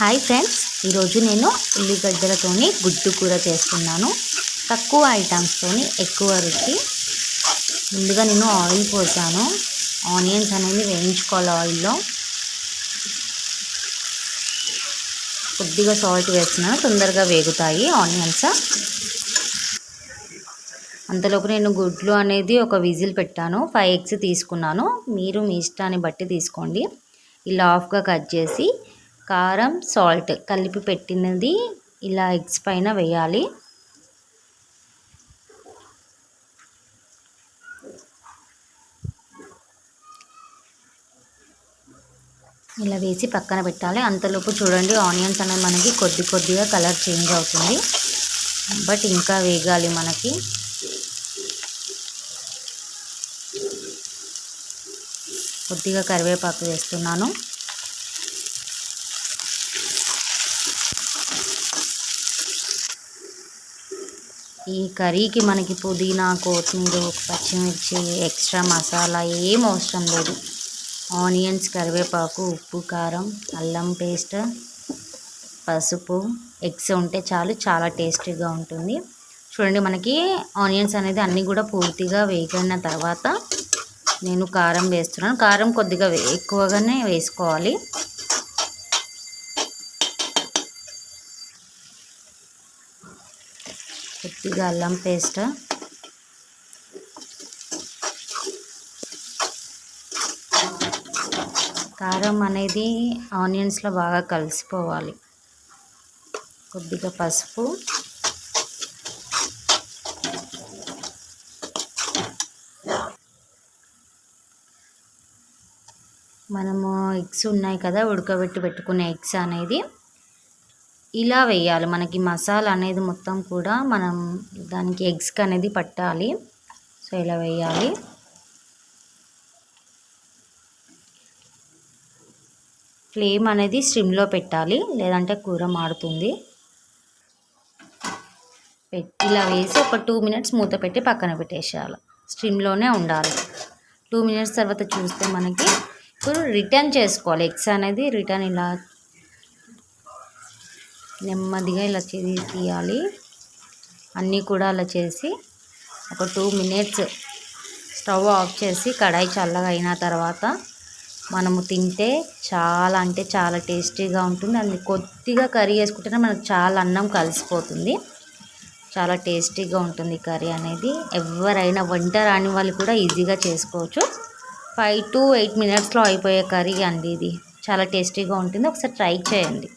Hi friends ఈరోజు నేను ఉల్లిగడ్డలతోని గుడ్డు కూర చేస్తున్నాను. తక్కువ ఐటమ్స్తోని ఎక్కువ రుచి. ముందుగా నేను ఆయిల్ పోసాను. ఆనియన్స్ అనేది వేయించుకోవాలి ఆయిల్లో. కొద్దిగా సాల్ట్ వేస్తున్నాను తొందరగా వేగుతాయి ఆనియన్స్. అంతలోపు నేను గుడ్లు అనేది ఒక విజిల్ పెట్టాను. ఫైవ్ ఎగ్స్ తీసుకున్నాను. మీరు మీ ఇష్టాన్ని బట్టి తీసుకోండి. ఇలా ఆఫ్గా కట్ చేసి కారం సాల్ట్ కలిపి పెట్టినది ఇలా ఎగ్స్ పైన వేయాలి. ఇలా వేసి పక్కన పెట్టాలి. అంతలోపు చూడండి ఆనియన్స్ అనేది మనకి కొద్ది కొద్దిగా కలర్ చేంజ్ అవుతుంది. బట్ ఇంకా వేగాలి మనకి. కొద్దిగా కరివేపాకు వేస్తున్నాను. ఈ కర్రీకి మనకి పుదీనా కొత్తిమీర పచ్చిమిర్చి ఎక్స్ట్రా మసాలా ఏం అవసరం లేదు. ఆనియన్స్ కరివేపాకు ఉప్పు కారం అల్లం పేస్ట్ పసుపు ఎగ్స్ ఉంటే చాలు చాలా టేస్టీగా ఉంటుంది. చూడండి మనకి ఆనియన్స్ అనేది అన్నీ కూడా పూర్తిగా వేగిన తర్వాత నేను కారం వేస్తున్నాను. కారం కొద్దిగా ఎక్కువగానే వేసుకోవాలి. కొద్దిగా అల్లం పేస్ట్. కారం అనేది ఆనియన్స్లో బాగా కలిసిపోవాలి. కొద్దిగా పసుపు. మనము ఎగ్స్ ఉన్నాయి కదా ఉడకబెట్టి పెట్టుకునే ఎగ్స్ అనేది. ఇలా వేయాలి. మనకి మసాలా అనేది మొత్తం కూడా మనం దానికి ఎగ్స్కి అనేది పట్టాలి. సో ఇలా వేయాలి. ఫ్లేమ్ అనేది స్ట్రిమ్లో పెట్టాలి. లేదంటే కూర మాడుతుంది ఇలా వేసి ఒక టూ మినిట్స్ మూత పెట్టి పక్కన పెట్టేసేయాలి. స్ట్రిమ్లోనే ఉండాలి. టూ మినిట్స్ తర్వాత చూస్తే మనకి ఇప్పుడు రిటర్న్ చేసుకోవాలి. ఎగ్స్ అనేది రిటర్న్ ఇలా నెమ్మదిగా ఇలా చేసి తీయాలి. అన్నీ కూడా అలా చేసి ఒక టూ మినిట్స్ స్టవ్ ఆఫ్ చేసి కడాయి చల్లగా అయిన తర్వాత మనము తింటే చాలా అంటే చాలా టేస్టీగా ఉంటుంది. అది కొద్దిగా కర్రీ వేసుకుంటేనే మనకు చాలా అన్నం కలిసిపోతుంది. చాలా టేస్టీగా ఉంటుంది కర్రీ అనేది. ఎవరైనా వంట రాని వాళ్ళు కూడా ఈజీగా చేసుకోవచ్చు. ఫైవ్ టు ఎయిట్ మినిట్స్లో అయిపోయే కర్రీ అండి ఇది. చాలా టేస్టీగా ఉంటుంది. ఒకసారి ట్రై చేయండి.